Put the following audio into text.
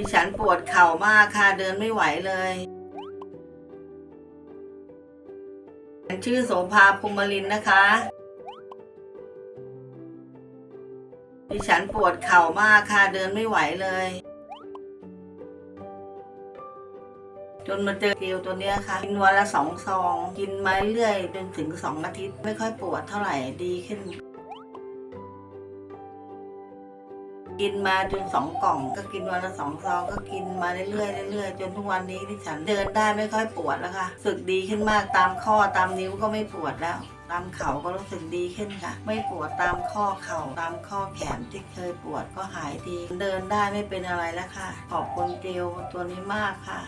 ดิฉันปวดเข่ามากค่ะเดินไม่ไหวเลยฉันชื่อโสภาภูมิลินนะคะ ดิฉันปวดเข่ามากค่ะเดินไม่ไหวเลย จนมาเจอเกลียวตัวเนี้ยค่ะ กินวันละสองซอง กินมาเรื่อยจนถึงสองอาทิตย์ ไม่ค่อยปวดเท่าไหร่ดีขึ้น กินมาจนสองกล่อง ก็กินวันละสองซองก็กินมาเรื่อยๆเรื่อยๆจนทุกวันนี้ที่ฉันเดินได้ไม่ค่อยปวดแล้วค่ะสึกดีขึ้นมากตามข้อตามนิ้วก็ไม่ปวดแล้ว ตามเข่าก็รู้สึกดีขึ้นค่ะ ไม่ปวดตามข้อเข่าตามข้อแขนที่เคยปวดก็หายดี เดินได้ไม่เป็นอะไรแล้วค่ะ ขอบคุณเกลตัวนี้มากค่ะ